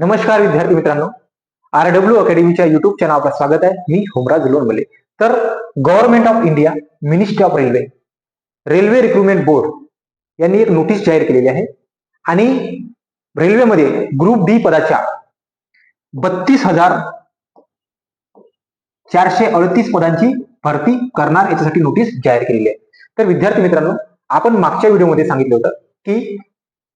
नमस्कार विद्यार्थी मित्रांनो. आर डब्ल्यू अकॅडमीच्या युट्यूब चॅनलला स्वागत आहे. मी होमराज लोणवले. तर government of India ministry of railway railway recruitment board यांनी एक नोटीस जाहीर केलेली आहे. आणि रेल्वेमध्ये ग्रुप डी पदाच्या बत्तीस हजार चारशे अडतीस पदांची भरती करणार याच्यासाठी नोटीस जाहीर केलेली आहे. तर विद्यार्थी मित्रांनो आपण मागच्या व्हिडिओमध्ये सांगितलं होतं की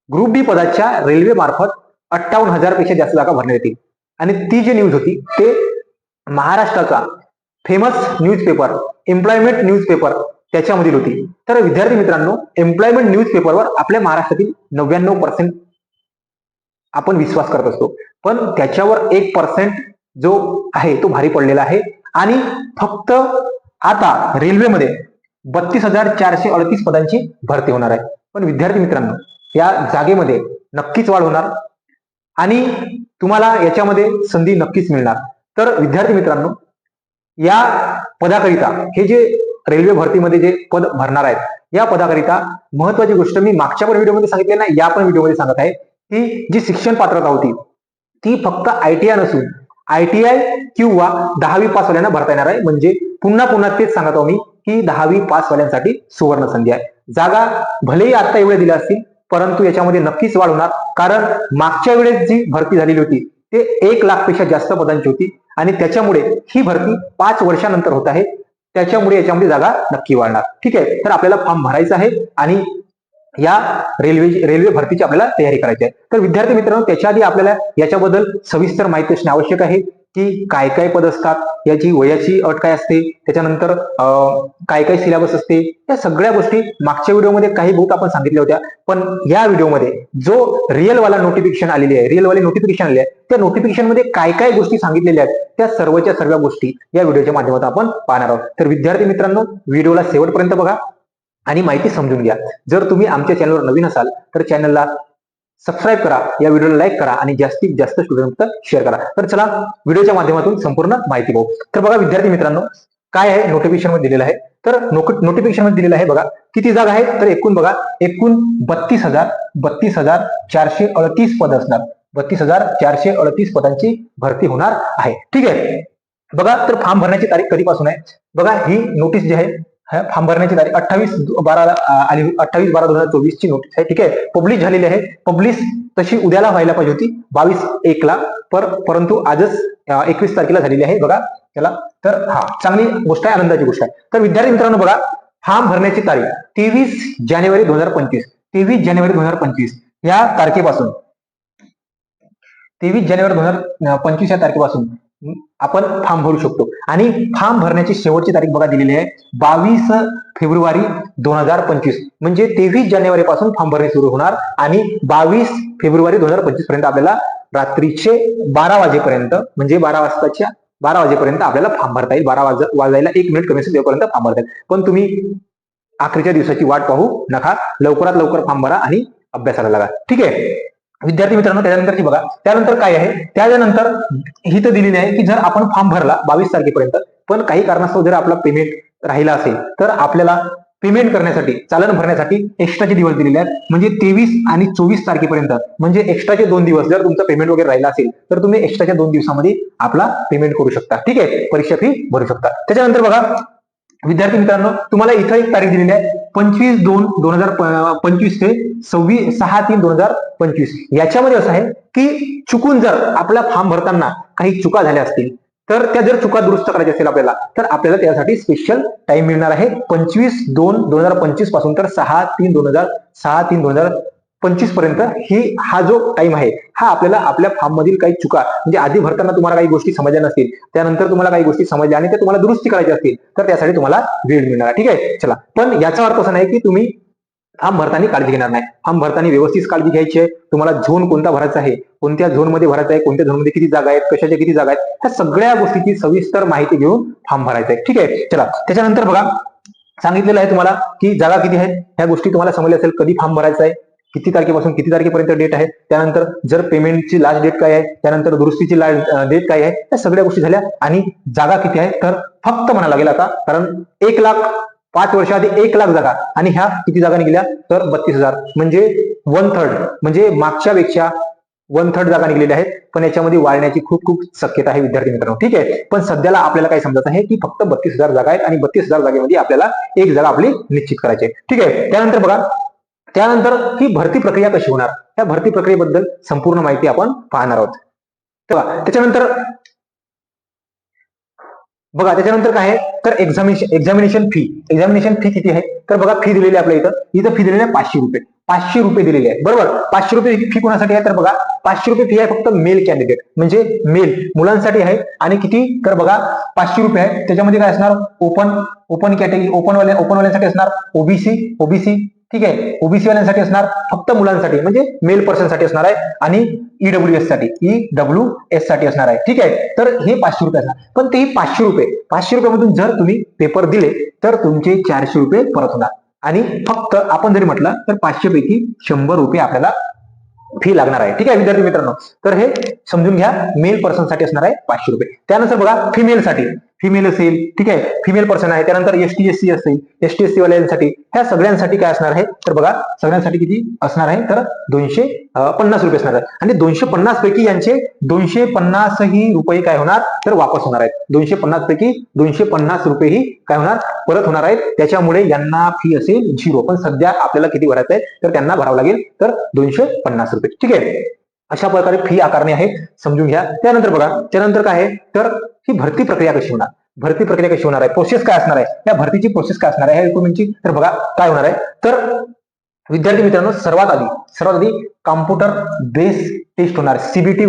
ग्रुप डी पदाच्या रेल्वे मार्फत अठ्ठावन्न हजारपेक्षा जास्त जागा भरण्यात येतील. आणि ती जी न्यूज होती ते महाराष्ट्राचा फेमस न्यूजपेपर एम्प्लॉयमेंट न्यूजपेपर त्याच्यामधील होती. तर विद्यार्थी मित्रांनो एम्प्लॉयमेंट न्यूजपेपरवर आपल्या महाराष्ट्रातील नव्याण्णव पर्सेंट आपण विश्वास करत असतो. पण त्याच्यावर एक पर्सेंट जो आहे तो भारी पडलेला आहे. आणि फक्त आता रेल्वेमध्ये बत्तीस हजार चारशे अडतीस पदांची भरती होणार आहे. पण विद्यार्थी मित्रांनो या जागेमध्ये नक्कीच वाढ होणार. आणि तुम्हाला याच्यामध्ये संधी नक्कीच मिळणार. तर विद्यार्थी मित्रांनो या पदाकरिता हे जे रेल्वे भरतीमध्ये जे पद भरणार आहेत या पदाकरिता महत्वाची गोष्ट मी मागच्या पण व्हिडिओमध्ये सांगितली ना या पण व्हिडिओमध्ये सांगत आहे की जी शिक्षण पात्रता होती ती फक्त आयटीआय नसून आयटीआय किंवा दहावी पास वाल्यांना भरता येणार आहे. म्हणजे पुन्हा पुन्हा तेच सांगत आहो मी की दहावी पास वाल्यांसाठी सुवर्ण संधी आहे. जागा भलेही आता एवढ्या दिल्या असतील परंतु याच्यामध्ये नक्कीच वाढ होणार. कारण मागच्या वेळेस जी भरती झालेली होती ते एक लाखपेक्षा जास्त पदांची होती. आणि त्याच्यामुळे ही भरती पाच वर्षानंतर होत आहे. त्याच्यामुळे याच्यामध्ये जागा नक्की वाढणार. ठीक आहे? तर आपल्याला फॉर्म भरायचा आहे आणि या रेल्वे रेल्वे भरतीची आपल्याला तयारी करायची आहे. तर विद्यार्थी मित्रांनो त्याच्या आधी आपल्याला याच्याबद्दल सविस्तर माहिती असणे आवश्यक आहे. की काय काय पद असतात याची वयाची अट काय असते त्याच्यानंतर काय काय सिलेबस असते या सगळ्या गोष्टी मागच्या व्हिडिओमध्ये काही बहुत आपण सांगितल्या होत्या. पण या व्हिडिओमध्ये जो रिअलवाला नोटिफिकेशन आलेली आहे रिअलवाले नोटिफिकेशन आले आहे त्या नोटिफिकेशनमध्ये काय काय गोष्टी सांगितलेल्या आहेत त्या सर्वच्या सर्व गोष्टी या व्हिडिओच्या माध्यमातून आपण पाहणार आहोत. तर विद्यार्थी मित्रांनो व्हिडिओला शेवटपर्यंत बघा आणि माहिती समजून घ्या. जर तुम्ही आमच्या चॅनलवर नवीन असाल तर चॅनलला सबस्क्राईब करा. या व्हिडिओला लाईक करा आणि जास्तीत जास्त स्टुडंट शेअर करा. तर चला व्हिडिओच्या माध्यमातून संपूर्ण माहिती पाहू. तर बघा विद्यार्थी मित्रांनो काय आहे नोटिफिकेशनमध्ये दिलेलं आहे? तर नोटिफिकेशनमध्ये दिलेलं आहे बघा किती जागा आहेत? तर एकूण बघा एकूण बत्तीस हजार बत्तीस हजार चारशे अडतीस पद असणार. बत्तीस हजार चारशे अडतीस पदांची भरती होणार आहे. ठीक आहे? बघा तर फॉर्म भरण्याची तारीख कधीपासून आहे? बघा ही नोटीस जी आहे भरण्याची तारीख अठ्ठावीस बारा आली अठ्ठावीस बारा दोन हजार चोवीस ची नोटीस आहे ठीक आहे पब्लिश झालेली आहे. पब्लिश तशी उद्याला व्हायला पाहिजे होती बावीस एकला. पर परंतु आजच एकवीस तारखेला झालेली आहे बघा. त्याला तर हा चांगली गोष्ट आहे आनंदाची गोष्ट आहे. तर विद्यार्थी मित्रांनो बघा फॉर्म भरण्याची तारीख तेवीस जानेवारी दोन हजार पंचवीस. तेवीस जानेवारी दोन हजार पंचवीस या तारखेपासून. तेवीस जानेवारी दोन हजार पंचवीस या तारखेपासून. आपण फॉर्म भरू शकतो. आणि फॉर्म भरण्याची शेवटची तारीख बघा दिलेली आहे. बावीस फेब्रुवारी दोन हजार पंचवीस. म्हणजे तेवीस जानेवारी पासून फॉर्म भरणे सुरू होणार आणि बावीस फेब्रुवारी दोन हजार पंचवीसपर्यंत आपल्याला रात्रीचे बारा वाजेपर्यंत म्हणजे बारा वाजताच्या बारा वाजेपर्यंत आपल्याला फॉर्म भरता येईल. बारा वाज वाजायला एक मिनिट कमी असेल तेव्हापर्यंत फॉर्म भरता येईल. पण तुम्ही अखेरच्या दिवसाची वाट पाहू नका. लवकरात लवकर फॉर्म भरा आणि अभ्यासाला लागा. ठीक आहे? विद्यार्थी मित्रांनो त्याच्यानंतरची बघा. त्यानंतर काय आहे? त्याच्यानंतर ही तर दिलेली आहे की जर आपण फॉर्म भरला बावीस तारखेपर्यंत पण काही कारणास्तव जर आपला पेमेंट राहिला असेल तर आपल्याला पेमेंट करण्यासाठी चालन भरण्यासाठी एक्स्ट्राचे दिवस दिलेले आहेत. म्हणजे तेवीस आणि चोवीस तारखेपर्यंत म्हणजे एक्स्ट्राचे दोन दिवस जर तुमचं पेमेंट वगैरे राहिला असेल तर तुम्ही एक्स्ट्राच्या दोन दिवसामध्ये आपला पेमेंट करू शकता. ठीक आहे? परीक्षा फी भरू शकता. त्याच्यानंतर बघा विद्यार्थी मित्रांनो तुम्हाला इथं एक तारीख दिलेली आहे पंचवीस दोन दोन हजार पंचवीस ते सव्वीस सहा तीन दोन हजार पंचवीस. याच्यामध्ये असं आहे की चुकून जर आपला फॉर्म भरताना काही चुका झाल्या असतील तर त्या जर चुका दुरुस्त करायच्या असेल आपल्याला तर आपल्याला त्यासाठी स्पेशल टाइम मिळणार आहे. पंचवीस दोन दोन हजार पंचवीसपासून तर सहा तीन दोन हजार सहा तीन दोन हजार पंचवीसपर्यंत ही हा जो टाइम आहे हा आपल्याला आपल्या फॉर्म मधील काही चुका म्हणजे आधी भरताना तुम्हाला काही गोष्टी समजल्या नसतील त्यानंतर तुम्हाला काही गोष्टी समजल्या आणि त्या तुम्हाला दुरुस्ती करायची असतील तर त्यासाठी तुम्हाला वेळ मिळणार ठीक आहे? चला. पण याचा अर्थ असा नाही की तुम्ही फॉर्म भरताना काळजी घेणार नाही. फॉर्म भरताना व्यवस्थित काळजी घ्यायची आहे. तुम्हाला झोन कोणता भरायचा आहे कोणत्या झोनमध्ये भरायचा आहे कोणत्या झोनमध्ये किती जागा आहेत कशाच्या किती जागा आहेत ह्या सगळ्या गोष्टीची सविस्तर माहिती घेऊन फॉर्म भरायचा आहे. ठीक आहे? चला. त्याच्यानंतर बघा सांगितलेलं आहे तुम्हाला की जागा किती आहेत ह्या गोष्टी तुम्हाला समजल्या असेल कधी फॉर्म भरायचा आहे. किती तारखेपासून किती तारखेपर्यंत डेट आहे त्यानंतर जर पेमेंटची लास्ट डेट काय आहे? त्यानंतर दुरुस्तीची लास्ट डेट काय आहे? त्या सगळ्या गोष्टी झाल्या आणि जागा किती आहे? तर फक्त म्हणा लागेल आता कारण एक लाख पाच वर्षाआधी एक लाख जागा आणि ह्या किती जागा निघाल्या तर बत्तीस हजार. म्हणजे वन थर्ड म्हणजे मागच्या पेक्षा वन थर्ड जागा निघलेल्या आहेत. पण याच्यामध्ये वाढण्याची खूप खूप शक्यता आहे विद्यार्थी मित्रांनो. ठीक आहे? पण सध्याला आपल्याला काय समजत आहे की फक्त बत्तीस हजार जागा आहेत आणि बत्तीस हजार जागेमध्ये आपल्याला एक जागा आपली निश्चित करायची आहे. ठीक आहे? त्यानंतर बघा त्यानंतर ही भरती प्रक्रिया कशी होणार? त्या भरती प्रक्रियेबद्दल संपूर्ण माहिती आपण पाहणार आहोत. तेव्हा त्याच्यानंतर बघा त्याच्यानंतर काय आहे? तर examination examination fee examination fee किती आहे? तर बघा फी दिलेली आहे आपल्या इथं. इथं फी दिलेली आहे पाचशे रुपये. पाचशे रुपये दिलेली आहे. बरोबर? पाचशे रुपये फी कोणासाठी आहे? तर बघा पाचशे रुपये फी आहे फक्त मेल कॅन्डिडेट म्हणजे मेल मुलांसाठी आहे आणि किती? तर बघा पाचशे रुपये आहे. त्याच्यामध्ये काय असणार? ओपन ओपन कॅटेगरी ओपनवाल्या ओपनवाल्यांसाठी ओपन असणार. ओबीसी ओबीसी ठीक आहे? ओबीसी वाल्यांसाठी असणार फक्त मुलांसाठी म्हणजे मेल पर्सनसाठी असणार आहे आणि ईडब्ल्यू एससाठी ई डब्ल्यू एससाठी असणार आहे. ठीक आहे? तर हे पाचशे रुपये असणार. पण ते पाचशे रुपये पाचशे रुपयामधून जर तुम्ही पेपर दिले तर तुमचे चारशे रुपये परत होणार. आणि फक्त आपण जरी म्हटलं तर पाचशे पैकी शंभर रुपये आपल्याला फी लागणार आहे. ठीक आहे विद्यार्थी मित्रांनो? तर हे समजून घ्या मेल पर्सनसाठी असणार आहे पाचशे रुपये. त्यानंतर बघा फिमेलसाठी फिमेल असेल ठीक आहे? फिमेल पर्सन आहे. त्यानंतर एस टी एस सी असेल. एस टी एस सी वाल्यांसाठी ह्या सगळ्यांसाठी काय असणार आहे? तर बघा सगळ्यांसाठी किती असणार आहे? तर दोनशे पन्नास रुपये असणार आहे. आणि दोनशे पन्नास पैकी यांचे दोनशे पन्नास ही रुपये काय होणार? तर वापस होणार आहेत. दोनशे पन्नास पैकी दोनशे पन्नास रुपयेही काय होणार? परत होणार आहेत. त्याच्यामुळे यांना फी असेल झिरो पण सध्या आपल्याला किती भरायचं आहे? तर त्यांना भरावं लागेल. तर दोनशे पन्नास रुपये. ठीक आहे? अशा प्रकारे फी आकारणे आहे. समजून घ्या. त्यानंतर बघा त्यानंतर काय आहे? तर ही भरती प्रक्रिया कशी होणार? भरती प्रक्रिया कशी होणार आहे? प्रोसेस काय असणार आहे? या भरतीची प्रोसेस काय असणार आहे? रिक्रुटमेंटची तर बघा काय होणार आहे? तर विद्यार्थी मित्रांनो सर्वात आधी सर्वात आधी कॉम्प्युटर बेस टेस्ट होणार. सीबीटी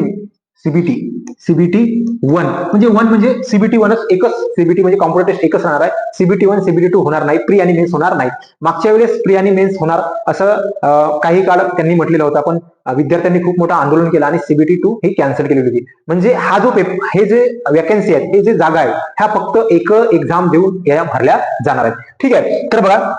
सीबीटी सीबीटी वन म्हणजे वन म्हणजे सीबीटी वनच एकच सीबीटी म्हणजे कॉम्प्युटर टेस्ट एकच राहणार आहे. सीबीटी वन सीबीटी टू होणार नाही. प्री आणि मेन्स होणार नाही. मागच्या वेळेस प्री आणि मेन्स होणार असं काही काळ त्यांनी म्हटलेलं होतं. पण विद्यार्थ्यांनी खूप मोठं आंदोलन केलं आणि सीबीटी टू ही कॅन्सल केलेली होती. म्हणजे हा जो पेपर हे जे वॅकन्सी आहेत हे जे जागा आहे ह्या फक्त एक एक्झाम देऊन या भरल्या जाणार आहेत. ठीक आहे? तर बघा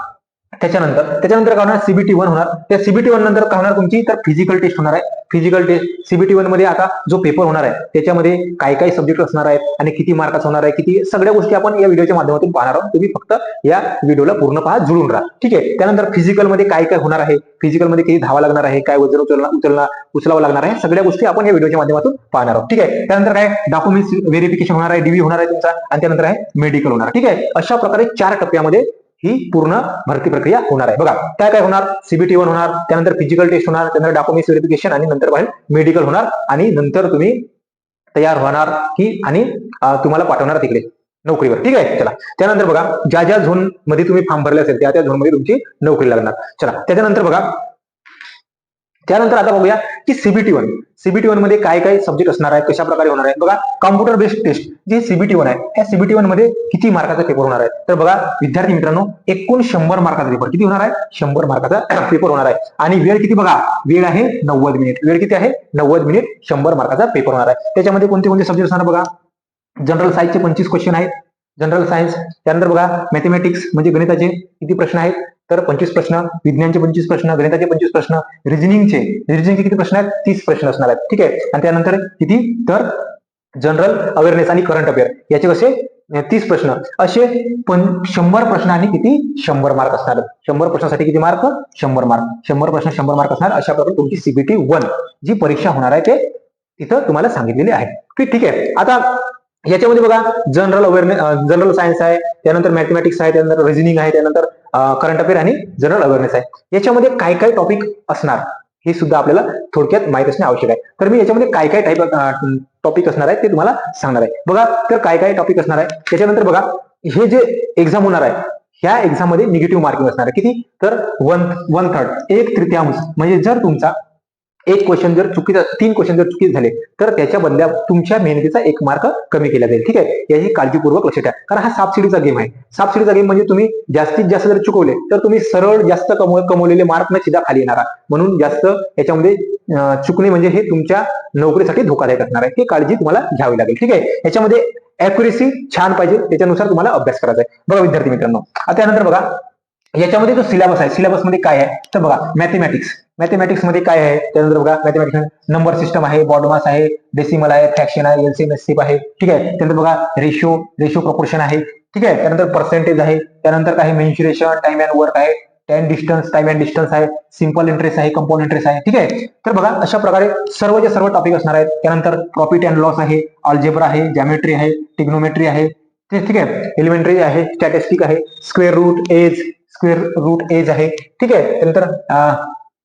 त्याच्यानंतर त्याच्यानंतर काय होणार? सीबीटी वन होणार. त्या सीबीटी वन नंतर काय होणार तुमची? तर फिजिकल टेस्ट होणार आहे. फिजिकल टेस्ट सीबीटी वनमध्ये आता जो पेपर होणार आहे त्याच्यामध्ये काय काय सब्जेक्ट असणार आहेत आणि किती मार्काचा होणार आहे किती सगळ्या गोष्टी आपण या व्हिडिओच्या माध्यमातून पाहणार आहोत. तुम्ही फक्त या व्हिडिओला पूर्ण पहा जुळून राहा. ठीक आहे? त्यानंतर फिजिकलमध्ये काय काय होणार आहे? फिजिकलमध्ये किती धावा लागणार आहे? काय वजन उचलणार उचलणार उचलावं लागणार आहे? सगळ्या गोष्टी आपण या व्हिडिओच्या माध्यमातून पाहणार आहोत. ठीक आहे? त्यानंतर काय? डॉक्युमेंट्स व्हेरिफिकेशन होणार आहे डीव्ही होणार आहे तुमचा. आणि त्यानंतर आहे मेडिकल होणार. ठीक आहे? अशा प्रकारे चार टप्प्यामध्ये ही पूर्ण भरती प्रक्रिया होणार आहे. बघा काय काय होणार? सीबीटी वन होणार त्यानंतर फिजिकल टेस्ट होणार त्यानंतर डॉक्युमेंट्स व्हेरिफिकेशन आणि नंतर बाहेर मेडिकल होणार आणि नंतर तुम्ही तयार होणार की आणि तुम्हाला पाठवणार तिकडे नोकरीवर. ठीक आहे? चला. त्यानंतर बघा ज्या ज्या झोनमध्ये तुम्ही फॉर्म भरले असेल त्या त्या झोनमध्ये तुमची नोकरी लागणार. चला. त्याच्यानंतर बघा त्यानंतर आता बघूया की सीबीटी वन सीबीटी वनमध्ये काय काय सब्जेक्ट असणार आहे कशा प्रकारे होणार आहे? बघा कॉम्प्युटर बेस्ड टेस्ट जे सीबीटी वन आहे त्या सीबीटी वनमध्ये किती मार्काचा पेपर होणार आहे? तर बघा विद्यार्थी मित्रांनो एकूण शंभर मार्काचा पेपर किती होणार आहे? शंभर मार्काचा पेपर होणार आहे. आणि वेळ किती बघा? वेळ आहे नव्वद मिनिट वेळ किती आहे? नव्वद मिनिट शंभर मार्काचा पेपर होणार आहे. त्याच्यामध्ये कोणते कोणते सब्जेक्ट असणार बघा? जनरल सायन्सचे पंचवीस क्वेश्चन आहेत. जनरल सायन्स त्यानंतर बघा मॅथमॅटिक्स म्हणजे गणिताचे किती प्रश्न आहेत? तर पंचवीस प्रश्न विज्ञानचे पंचवीस प्रश्न गणिताचे पंचवीस प्रश्न रिजनिंगचे रिजनिंगचे किती प्रश्न आहेत? तीस प्रश्न असणार आहेत. ठीक आहे? आणि त्यानंतर किती? तर जनरल अवेअरनेस आणि करंट अफेअर याचे कसे? तीस प्रश्न. असे पण शंभर प्रश्न आणि किती? शंभर मार्क असणार शंभर प्रश्नासाठी किती मार्क शंभर मार्क शंभर प्रश्न शंभर मार्क असणार. अशा प्रकारे तुमची सीबीटी वन जी परीक्षा होणार आहे ते तिथं तुम्हाला सांगितलेले आहे. ठीक ठीक आहे. आता याच्यामध्ये बघा जनरल अवेअरनेस जनरल सायन्स आहे त्यानंतर मॅथमॅटिक्स आहे त्यानंतर रिझनिंग आहे त्यानंतर करंट अफेअर आणि जनरल अवेअरनेस आहे. याच्यामध्ये काय काय टॉपिक असणार हे सुद्धा आपल्याला थोडक्यात माहीत असणे आवश्यक आहे. तर मी याच्यामध्ये काय काय टाईप टॉपिक असणार आहे ते तुम्हाला सांगणार आहे. बघा तर काय काय टॉपिक असणार आहे? त्याच्यानंतर बघा हे जे एक्झाम होणार आहे ह्या एक्झाममध्ये निगेटिव्ह मार्किंग असणार आहे. किती? तर वन वन थर्ड एक तृतीयांश. म्हणजे जर तुमचा एक क्वेश्चन जर चुकीचा तीन क्वेश्चन जर चुकीचे झाले तर त्याच्या बदल्या तुमच्या मेहनतीचा एक मार्क कमी केला जाईल. ठीक आहे? याची काळजीपूर्वक लक्ष ठेवा. कारण हा सापसिडीचा गेम आहे. सापसिडीचा गेम म्हणजे तुम्ही जास्तीत जास्त जर चुकवले तर तुम्ही सरळ जास्त कमव कमवलेले मार्क न सीधा खाली येणार म्हणून जास्त याच्यामध्ये चुकणे म्हणजे हे तुमच्या नोकरीसाठी धोकादायक असणार आहे. ही काळजी तुम्हाला घ्यावी लागेल. ठीक आहे? याच्यामध्ये अॅक्युरेसी छान पाहिजे. त्याच्यानुसार तुम्हाला अभ्यास करायचा आहे. बघा विद्यार्थी मित्रांनो. आता त्यानंतर बघा. याच्यामध्ये जो सिलेबस आहे. सिलेबस मध्ये काय आहे? तर बघा मॅथमॅटिक्स मॅथमॅटिक्स मध्ये काय आहे? त्यानंतर बघा मॅथमॅटिक्स नंबर सिस्टम आहे बॉडमास आहे डेसिमल आहे फ्रॅक्शन आहे एलसीएम एससीप आहे. ठीक आहे? त्यानंतर बघा रेशो रेशो प्रपोर्शन आहे. ठीक आहे? त्यानंतर पर्सेंटेज आहे. त्यानंतर काय मेन्शुरेशन टाइम अँड वर्क आहे. Time distance time and distance आहे. सिम्पल इंटरेस्ट आहे कंपाऊंड इंटरेस्ट आहे. ठीक आहे? तर बघा, अशा प्रकारे सर्वचे सर्व टॉपिक असणार आहेत. त्यानंतर प्रॉफिट अँड लॉस आहे अल्जेब्रा आहे जॅमेट्री आहे टिग्नोमेट्री आहे. ठीक आहे? एलिमेंटरी आहे स्टॅटिस्टिक आहे square root age square root age आहे. ठीक आहे? त्यानंतर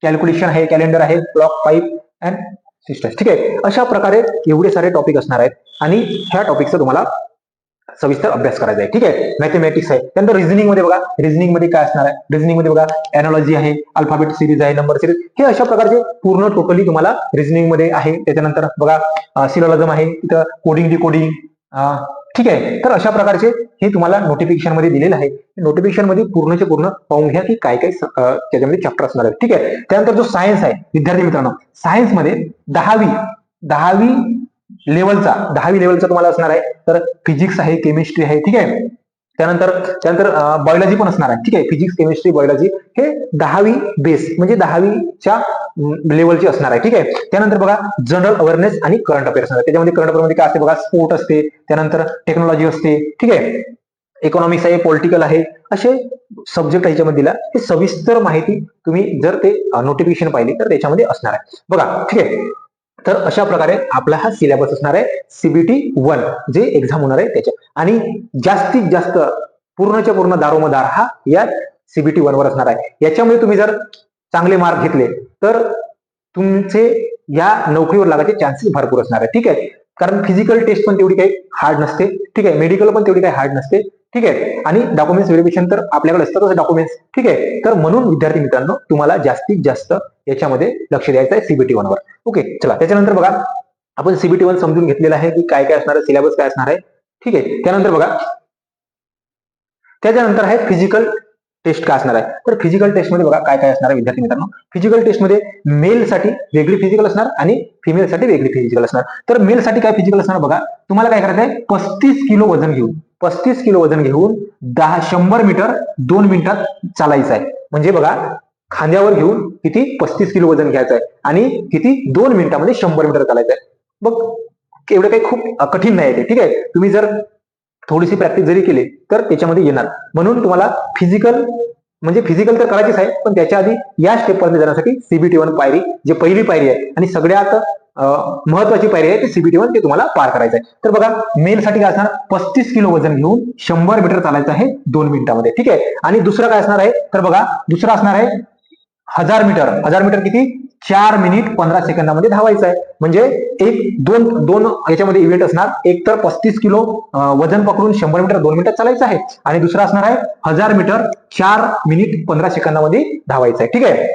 कॅल्क्युलेशन आहे कॅलेंडर आहे क्लॉक पाईप अँड सिस्टम ठीक आहे? अशा प्रकारे एवढे सारे टॉपिक असणार आहेत. आणि ह्या टॉपिकचा तुम्हाला सविस्तर अभ्यास करायचा आहे. ठीक आहे? मॅथमॅटिक्स आहे. त्यानंतर रिझनिंगमध्ये बघा. रिझनिंगमध्ये काय असणार आहे? रिझनिंगमध्ये बघा. अॅनॉलॉजी आहे. अल्फाबेट सिरीज आहे. नंबर सिरीज हे अशा प्रकारचे पूर्ण टोटली तुम्हाला रिझनिंगमध्ये आहे. त्याच्यानंतर बघा सिलॉलॉजम आहे. तिथं कोडिंग डिकोडिंग ठीक आहे? तर अशा प्रकारचे हे तुम्हाला नोटिफिकेशनमध्ये दिलेलं आहे. नोटिफिकेशनमध्ये पूर्णचे पूर्ण पाहून घ्या की काय काय त्याच्यामध्ये चॅप्टर असणार आहे ठीक आहे? त्यानंतर जो सायन्स आहे विद्यार्थी मित्रांनो सायन्समध्ये दहावी दहावी लेवलचा दहावी लेवलचा तुम्हाला असणार आहे. तर फिजिक्स आहे केमिस्ट्री आहे ठीक आहे? त्यानंतर त्यानंतर बायोलॉजी पण असणार आहे. ठीक आहे? फिजिक्स केमिस्ट्री बायोलॉजी हे दहावी बेस म्हणजे दहावीच्या लेवलची असणार आहे. ठीक आहे? त्यानंतर बघा जनरल अवेअरनेस आणि करंट अफेअर्स असणार त्याच्यामध्ये करंट अफेअरमध्ये काय असते बघा? स्पोर्ट असते. त्यानंतर टेक्नॉलॉजी असते. ठीक आहे? इकॉनॉमिक्स आहे पॉलिटिकल आहे. असे सब्जेक्ट ह्याच्यामध्ये दिला. हे सविस्तर माहिती तुम्ही जर ते नोटिफिकेशन पाहिली तर त्याच्यामध्ये असणार आहे. बघा ठीक आहे? तर अशा प्रकारे आपला हा सिलेबस असणार आहे सीबीटी वन जे एक्झाम होणार आहे त्याच्या. आणि जास्तीत जास्त पूर्णच्या पूर्ण दारोमदार हा या सीबीटी वन वर असणार आहे. याच्यामुळे तुम्ही जर चांगले मार्क घेतले तर तुमचे या नोकरीवर लागायचे चान्सेस भरपूर असणार आहे. ठीक आहे? कारण फिजिकल टेस्ट पण तेवढी काही हार्ड नसते. ठीक आहे मेडिकल पण तेवढी काही हार्ड नसते. ठीक आहे आणि डॉक्युमेंट्स व्हेरिफिकेशन तर आपल्याकडे असतातच डॉक्युमेंट्स ठीक आहे तर म्हणून विद्यार्थी मित्रांनो तुम्हाला जास्तीत जास्त याच्यामध्ये लक्ष द्यायचं आहे सीबीटी वन वर. ओके चला त्याच्यानंतर बघा आपण सीबीटी वन समजून घेतलेलं आहे की काय काय असणार आहे सिलेबस काय असणार आहे. ठीक आहे त्यानंतर बघा त्याच्यानंतर आहे फिजिकल टेस्ट काय असणार आहे? तर फिजिकल टेस्टमध्ये बघा काय काय असणार आहे विद्यार्थी मित्रांनो. फिजिकल टेस्टमध्ये मेलसाठी वेगळी फिजिकल असणार आणि फिमेल साठी वेगळी फिजिकल असणार. तर मेलसाठी काय फिजिकल असणार बघा. तुम्हाला काय करायचं आहे पस्तीस किलो वजन घेऊन पस्तीस किलो वजन घेऊन दहा शंभर मीटर दोन मिनिटात चालायचं आहे. म्हणजे बघा खांद्यावर घेऊन किती? पस्तीस किलो वजन घ्यायचं आहे. आणि किती? दोन मिनिटामध्ये शंभर मीटर चालायचं आहे. बघ एवढं काही खूप कठीण नाही आहे ते. ठीक आहे? तुम्ही जर थोडीशी प्रॅक्टिस जरी केली तर त्याच्यामध्ये येणार. म्हणून तुम्हाला फिजिकल म्हणजे फिजिकल तर करायचीच आहे पण त्याच्या आधी या स्टेपपर्यंत जाण्यासाठी सीबीटी वन पायरी जे पहिली पायरी आहे आणि सगळ्यात महत्वाची पायरी आहे ती सीबीटी वन ते तुम्हाला पार करायचं आहे तर बघा मेलसाठी काय असणार? पस्तीस किलो वजन घेऊन शंभर मीटर चालायचं आहे दोन मिनिटामध्ये ठीक आहे? आणि दुसरं काय असणार आहे? तर बघा दुसरं असणार आहे हजार मीटर. हजार मीटर किती? चार मिनिट पंधरा सेकंदामध्ये धावायचं आहे. म्हणजे एक दोन दोन याच्यामध्ये इव्हेंट असणार. एक तर पस्तीस किलो वजन पकडून शंभर मीटर दोन मिनिटात चालायचं आहे. आणि दुसरा असणार आहे हजार मीटर चार मिनिट पंधरा सेकंदामध्ये धावायचं आहे. ठीक आहे?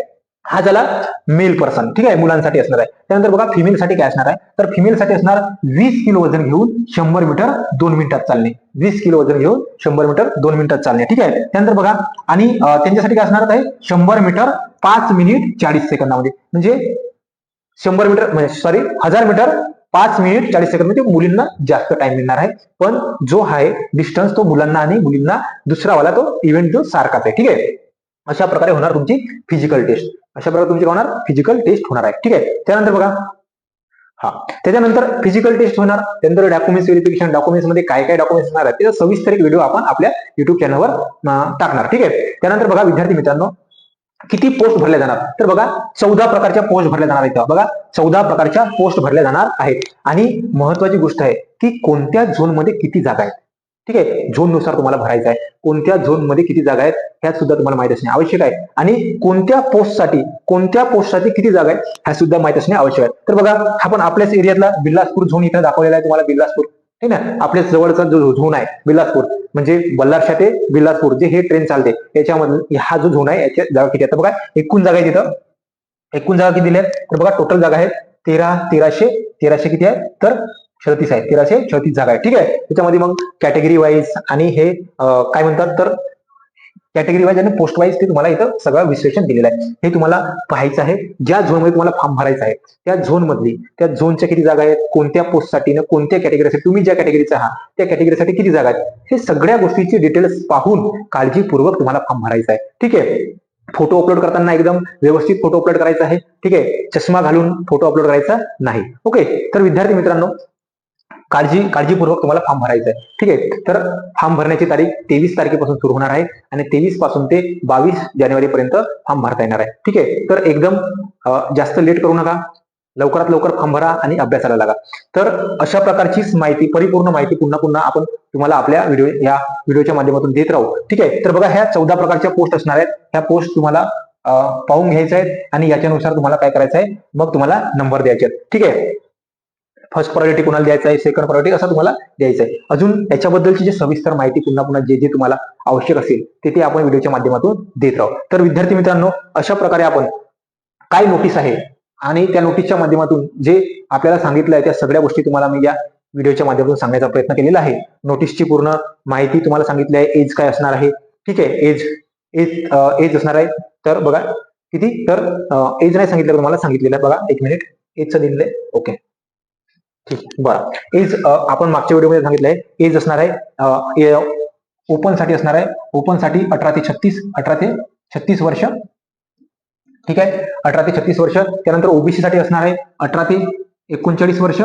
हा झाला मेल पर्सन ठीक आहे? मुलांसाठी असणार आहे. त्यानंतर बघा फिमेलसाठी काय असणार आहे? तर फिमेलसाठी असणार वीस किलो वजन घेऊन शंभर मीटर दोन मिनिटात चालणे. वीस किलो वजन घेऊन शंभर मीटर दोन मिनिटात चालणे. ठीक आहे? त्यानंतर बघा आणि त्यांच्यासाठी काय असणार आहे? शंभर मीटर पाच मिनिट चाळीस सेकंदामध्ये. म्हणजे शंभर मीटर म्हणजे सॉरी हजार मीटर पाच मिनिट चाळीस सेकंद म्हणजे मुलींना जास्त टाइम मिळणार आहे. पण जो आहे डिस्टन्स तो मुलांना आणि मुलींना दुसरा वाला तो इव्हेंट जो सारखाच आहे. ठीक आहे? अशा प्रकारे होणार तुमची फिजिकल टेस्ट अशा प्रकारे तुमची होणार? फिजिकल टेस्ट होणार आहे. ठीक आहे? त्यानंतर बघा. हा. त्याच्यानंतर फिजिकल टेस्ट होणार. त्यानंतर डॉक्युमेंट्स व्हेरिफिकेशन डॉक्युमेंट्समध्ये काय काय डॉक्युमेंट्स असणार आहेत त्याचा सविस्तर एक व्हिडिओ आपण आपल्या युट्यूब चॅनलवर टाकणार. ठीक आहे? त्यानंतर बघा विद्यार्थी मित्रांनो किती पोस्ट भरल्या जाणार? तर बघा चौदा प्रकारच्या पोस्ट भरल्या जाणार आहेत बघा चौदा प्रकारच्या पोस्ट भरल्या जाणार आहेत. आणि महत्वाची गोष्ट आहे की कोणत्या झोनमध्ये किती जागा आहेत? ठीक आहे? झोननुसार तुम्हाला भरायचं आहे. कोणत्या झोनमध्ये किती जागा आहेत ह्या सुद्धा तुम्हाला माहीत असणे आवश्यक आहे. आणि कोणत्या पोस्टसाठी कोणत्या पोस्टसाठी किती जागा आहेत ह्या सुद्धा माहीत असणे आवश्यक आहे. तर बघा आपण आपल्याच एरियातला बिल्लासपूर झोन इथं दाखवलेला आहे तुम्हाला बिल्लासपूर. ठीक ना? आपल्या जवळचा जो झोन आहे बिलासपूर म्हणजे बल्लारशा ते बिलासपूर जे हे ट्रेन चालते. याच्यामध्ये हा जो झोन आहे याच्या जागा किती आहे? आता बघा एकूण जागा आहे तिथं एकूण जागा किती दिल्या तर बघा टोटल जागा आहेत तेरा तेराशे तेराशे किती आहे तर छत्तीस आहे तेराशे छत्तीस जागा आहे. ठीक आहे? त्याच्यामध्ये मग कॅटेगरी वाईज आणि हे काय म्हणतात तर कॅटेगरी वाईज आणि पोस्ट वाईज ते तुम्हाला इथं सगळं विश्लेषण दिलेलं आहे. हे तुम्हाला पाहायचं आहे. ज्या झोनमध्ये तुम्हाला फॉर्म भरायचा आहे त्या झोन मधली त्या झोनच्या किती जागा आहेत कोणत्या पोस्टसाठी ना कोणत्या कॅटेगरीसाठी तुम्ही ज्या कॅटेगरीचा आहात त्या कॅटेगरीसाठी किती जागा आहेत हे सगळ्या गोष्टीची डिटेल्स पाहून काळजीपूर्वक तुम्हाला फॉर्म भरायचा आहे. ठीक आहे? फोटो अपलोड करताना एकदम व्यवस्थित फोटो अपलोड करायचा आहे. ठीक आहे? चष्मा घालून फोटो अपलोड करायचा नाही. ओके तर विद्यार्थी मित्रांनो काळजी काळजीपूर्वक तुम्हाला फॉर्म भरायचा आहे ठीक आहे? तर फॉर्म भरण्याची तारीख तेवीस तारखेपासून सुरू होणार आहे आणि तेवीसपासून ते बावीस जानेवारीपर्यंत फॉर्म भरता येणार आहे. ठीक आहे? तर एकदम जास्त लेट करू नका. लवकरात लवकर फॉर्म भरा आणि अभ्यासाला लागा. तर अशा प्रकारचीच माहिती परिपूर्ण माहिती पुन्हा पुन्हा आपण तुम्हाला आपल्या व्हिडिओ या व्हिडिओच्या माध्यमातून देत राहू. ठीक आहे? तर बघा ह्या चौदा प्रकारच्या पोस्ट असणार आहेत. ह्या पोस्ट तुम्हाला पाहून घ्यायच्या आहेत आणि याच्यानुसार तुम्हाला काय करायचं आहे मग तुम्हाला नंबर द्यायचे आहेत. ठीक आहे? फर्स्ट प्रायोरिटी कोणाला द्यायचं आहे? सेकंड प्रायोरिटी असं तुम्हाला द्यायचं आहे. अजून याच्याबद्दलची जी सविस्तर माहिती पुन्हा पुन्हा जे जे तुम्हाला आवश्यक असेल ते ते आपण व्हिडिओच्या माध्यमातून देत राहू. तर विद्यार्थी मित्रांनो अशा प्रकारे आपण काय नोटीस आहे आणि त्या नोटीसच्या माध्यमातून जे आपल्याला सांगितलं आहे त्या सगळ्या गोष्टी तुम्हाला मी या व्हिडिओच्या माध्यमातून सांगण्याचा प्रयत्न केलेला आहे. नोटीसची पूर्ण माहिती तुम्हाला सांगितली आहे. एज काय असणार आहे? ठीक आहे. एज एज एज असणार आहे. तर बघा किती? तर एज नाही सांगितलं तुम्हाला सांगितलेलं आहे. बघा एक मिनिट एजचं दिलेलं आहे. ओके बरं. एज आपण मागच्या व्हिडिओमध्ये सांगितलंय एज असणार आहे ओपनसाठी असणार आहे ओपनसाठी अठरा ते छत्तीस अठरा ते छत्तीस वर्ष. ठीक आहे? अठरा ते छत्तीस वर्ष त्यानंतर ओबीसी साठी असणार आहे अठरा ते एकोणचाळीस वर्ष.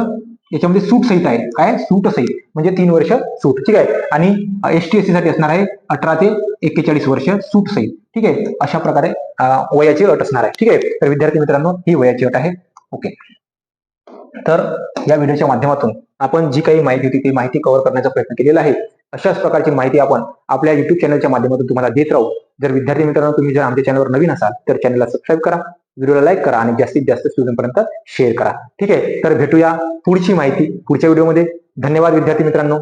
याच्यामध्ये सूट सहित आहे. काय? सूट सहित. म्हणजे तीन वर्ष सूट. ठीक आहे? आणि एस टी एस सी साठी असणार आहे अठरा ते एक्केचाळीस वर्ष सूट सहित. ठीक आहे? अशा प्रकारे वयाची अट असणार आहे. ठीक आहे? तर विद्यार्थी मित्रांनो ही वयाची अट आहे. ओके. तर या व्हिडिओच्या माध्यमातून आपण जी काही माहिती होती ती माहिती कव्हर करण्याचा प्रयत्न केलेला आहे. अशाच प्रकारची माहिती आपण आपल्या युट्यूब चॅनलच्या माध्यमातून तुम्हाला देत राहू. जर विद्यार्थी मित्रांनो तुम्ही जर आमच्या चॅनलवर नवीन असाल तर चॅनलला सबस्क्राईब करा. व्हिडिओला लाईक करा आणि जास्तीत जास्त स्टुडंटपर्यंत शेअर करा. ठीक आहे? तर भेटूया पुढची माहिती पुढच्या व्हिडिओमध्ये धन्यवाद विद्यार्थी मित्रांनो.